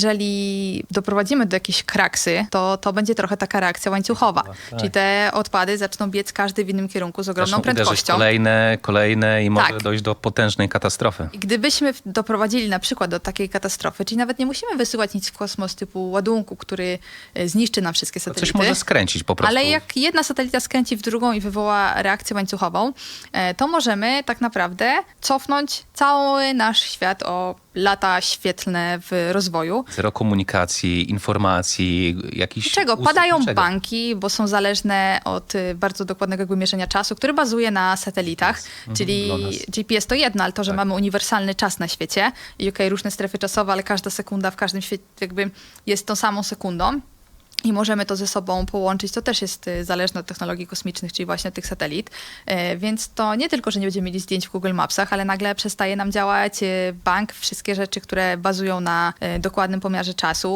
Jeżeli doprowadzimy do jakiejś kraksy, to to będzie trochę taka reakcja łańcuchowa. Tak. Czyli te odpady zaczną biec każdy w innym kierunku z ogromną Zaczną prędkością. kolejne, kolejne i może Tak. dojść do potężnej katastrofy. I Gdybyśmy w- doprowadzili na przykład do takiej katastrofy, czyli nawet nie musimy wysyłać nic w kosmos typu ładunku, który e, zniszczy nam wszystkie To satelity. coś może skręcić po prostu. Ale jak jedna satelita skręci w drugą i wywoła reakcję łańcuchową, e, to możemy tak naprawdę cofnąć cały nasz świat o lata świetlne w rozwoju. Zero komunikacji, informacji, jakiś... Czego? Padają niczego. banki, bo są zależne od y, bardzo dokładnego jakby mierzenia czasu, który bazuje na satelitach, czyli GLONASS. GPS to jedno, ale to, że Tak. mamy uniwersalny czas na świecie i okej, różne strefy czasowe, ale każda sekunda w każdym świecie jakby jest tą samą sekundą. I możemy to ze sobą połączyć. To też jest y, zależne od technologii kosmicznych, czyli właśnie tych satelit. E, Więc to nie tylko, że nie będziemy mieli zdjęć w Google Mapsach, ale nagle przestaje nam działać y, bank, wszystkie rzeczy, które bazują na y, dokładnym pomiarze czasu